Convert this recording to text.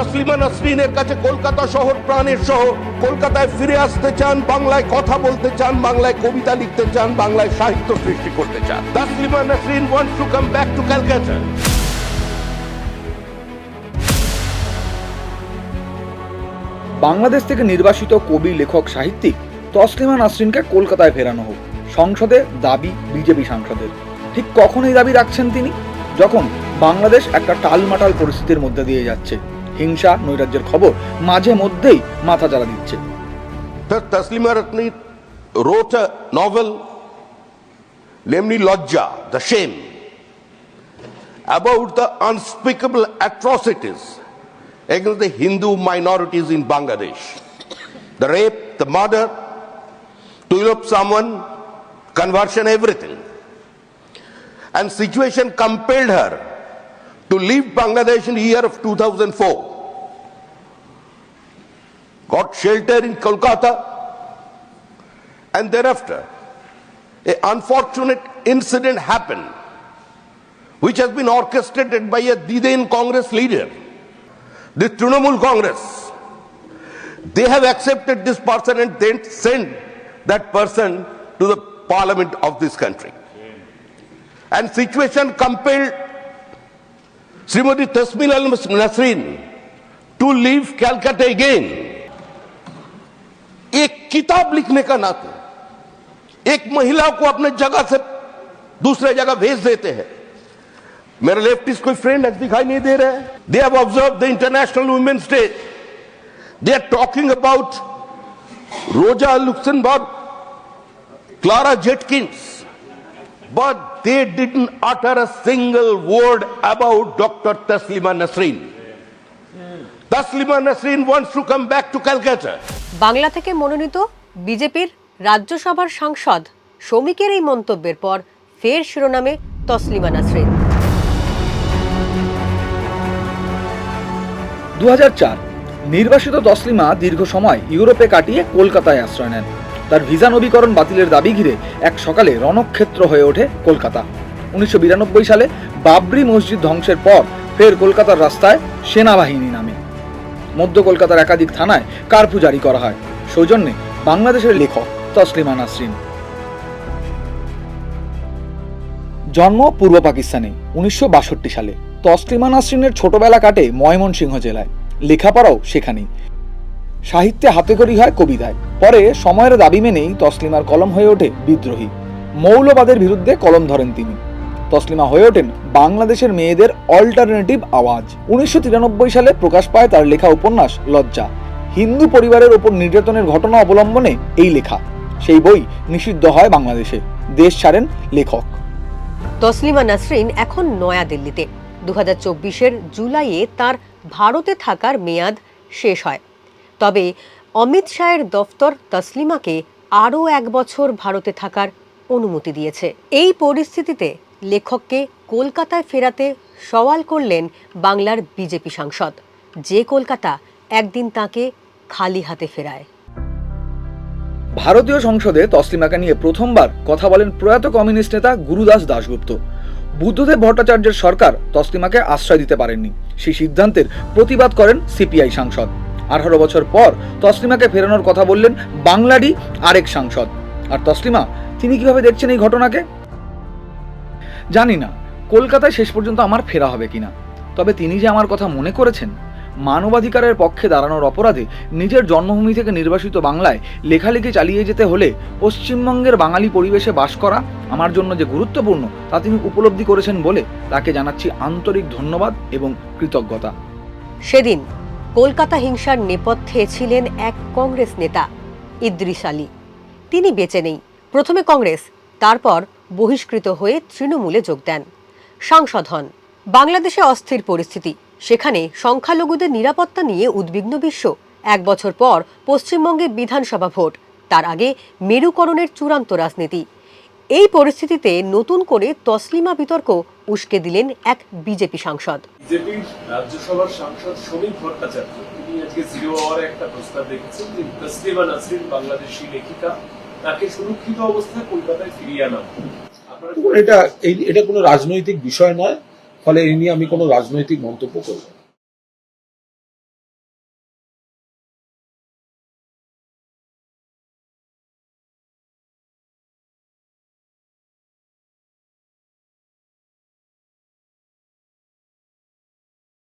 তাসলিমা নাসরিনের কাছে কলকাতা শহর, প্রাণের শহর। কলকাতায় ফিরে আসতে চান, বাংলায় কথা বলতে চান, বাংলায় কবিতা লিখতে চান, বাংলায় সাহিত্য সৃষ্টি করতে চান। Taslima Nasrin wants to come back to Calcutta Bangladesh থেকে নির্বাসিত কবি, লেখক, সাহিত্যিক তসলিমা নাসরিনকে কলকাতায় ফেরানো হোক। সংসদে দাবি বিজেপি সাংসদের। ঠিক কখন এই দাবি রাখছেন তিনি? যখন বাংলাদেশ একটা টালমাটাল পরিস্থিতির মধ্যে দিয়ে যাচ্ছে। হিংসা নৈরাজ্যের খবর মাঝে মধ্যেই মাথা জ্বালা দিচ্ছে Thus, Taslima Ratni wrote a novel, namely Lajja, The Shame, about the unspeakable atrocities against the Hindu minorities in Bangladesh. The rape, the murder, to elope someone, conversion, everything. And situation compelled her to leave Bangladesh in the year of 2004 got shelter in Kolkata, and thereafter, a unfortunate incident happened, which has been orchestrated by a Diden Congress leader, the Trinamool Congress. They have accepted this person and then sent that person to the parliament of this country. And situation compelled Srimati Tasmin Al Nasreen to leave Calcutta again. एक किताब लिखने का नाते एक महिला को अपने जगह से दूसरे जगह भेज देते हैं। मेरे लेफ्टिस्ट कोई फ्रेंड दिखाई नहीं दे रहे they have observe the international women's day they are talking about Rosa Luxemburg Clara Zetkin but they didn't utter a single word about Dr. Taslima Nasreen Taslima Nasreen wants to come back to Calcutta. Bangla থেকে মনোনীত বিজেপির রাজ্যসভার সাংসদ শ্রমিকের এই মন্তব্যের পর ফের শিরোনামে তসলিমা নাসরিন। দু নির্বাসিত তসলিমা দীর্ঘ সময় ইউরোপে কাটিয়ে কলকাতায় আশ্রয় নেন। তার ভিসা নবীকরণ বাতিলের দাবি ঘিরে এক সকালে রণক্ষেত্র হয়ে ওঠে কলকাতা। উনিশশো বিরানব্বই সালে বাবরি মসজিদ ধ্বংসের পর ফের কলকাতার রাস্তায় সেনাবাহিনী নামে। মধ্য কলকাতার একাধিক থানায় কারফু জারি করা হয়। সৌজন্যে বাংলাদেশের লেখক তসলিমা নাসরিন। জন্ম পূর্ব পাকিস্তানে, উনিশশো সালে। তসলিমা নাসরিনের ছোটবেলা কাটে ময়মনসিংহ জেলায়। লেখাপড়াও সেখানেই। সাহিত্যে হাতেখড়ি হয় কবিতায়। পরে সময়ের দাবি মেনেই তসলিমার কলম হয়ে ওঠে বিদ্রোহী। মৌলবাদের বিরুদ্ধে কলম ধরেন তিনি। তসলিমা হয়ে ওঠেন বাংলাদেশের মেয়েদের অল্টারনেটিভ আওয়াজ। উনিশশো তিরানব্বই সালে প্রকাশ পায় তার লেখা উপন্যাস, লজ্জা। হিন্দু পরিবারের ওপর নির্যাতনের ঘটনা অবলম্বনে এই লেখা। সেই বই নিষিদ্ধ হয় বাংলাদেশে। দেশ ছাড়েন লেখক। তসলিমা নাসরিন এখন নয়াদিল্লিতে। দু হাজার জুলাইয়ে তার ভারতে থাকার মেয়াদ শেষ হয়। তবে অমিত শাহের দফতর তসলিমাকে আরও এক বছর ভারতে থাকার অনুমতি দিয়েছে। এই পরিস্থিতিতে লেখককে কলকাতায় ফেরাতে সওয়াল করলেন বাংলার বিজেপি সাংসদ। যে কলকাতা একদিন তাকে খালি হাতে ফেরায়। ভারতীয় সংসদে তসলিমাকে নিয়ে প্রথমবার কথা বলেন প্রয়াত কমিউনিস্ট নেতা গুরুদাস দাশগুপ্ত। বুদ্ধদেব ভট্টাচার্যের সরকার তসলিমাকে আশ্রয় দিতে পারেননি। সেই সিদ্ধান্তের প্রতিবাদ করেন সিপিআই সাংসদ। আঠারো বছর পর তসলিমাকে ফেরানোর কথা বললেন বাংলারই আরেক সাংসদ। আর তসলিমা, তিনি কীভাবে দেখছেন এই ঘটনাকে? জানি না, কলকাতায় শেষ পর্যন্ত আমার ফেরা হবে কিনা। তবে তিনি যে আমার কথা মনে করেছেন, মানবাধিকারের পক্ষে দাঁড়ানোর অপরাধে নিজের জন্মভূমি থেকে নির্বাসিত বাংলায় লেখালেখি চালিয়ে যেতে হলে পশ্চিমবঙ্গের বাঙালি পরিবেশে বাস করা আমার জন্য যে গুরুত্বপূর্ণ, তা তিনি উপলব্ধি করেছেন বলে তাকে জানাচ্ছি আন্তরিক ধন্যবাদ এবং কৃতজ্ঞতা। সেদিন কলকাতা হিংসার নেপথ্যে ছিলেন এক কংগ্রেস নেতা, ইদ্রিস আলী। তিনি বেঁচে নেই। প্রথমে কংগ্রেস, তারপর বহিষ্কৃত হয়ে তৃণমূলে যোগ দেন। সাংসদ হন। বাংলাদেশে অস্থির পরিস্থিতি। সেখানে সংখ্যালঘুদের নিরাপত্তা নিয়ে উদ্বিগ্ন বিশ্ব। এক বছর পর পশ্চিমবঙ্গে বিধানসভা ভোট। তার আগে মেরুকরণের চূড়ান্ত রাজনীতি। এই পরিস্থিতিতে নতুন করে তসলিমা বিতর্ক উস্কে দিলেন এক বিজেপি সাংসদ। বিজেপির রাজ্যসভার সাংসদ ভট্টাচার্য। তিনি আজকে জিরো একটা প্রস্তাব রেখেছেন যে তসলিমা নাসরিন বাংলাদেশি লেখিকা তাকে সুরক্ষিত অবস্থায় কলকাতায় ফিরিয়ে আনা এটা এটা কোনো রাজনৈতিক বিষয় নয়, ফলে এই নিয়ে আমি কোনো রাজনৈতিক মন্তব্য করব।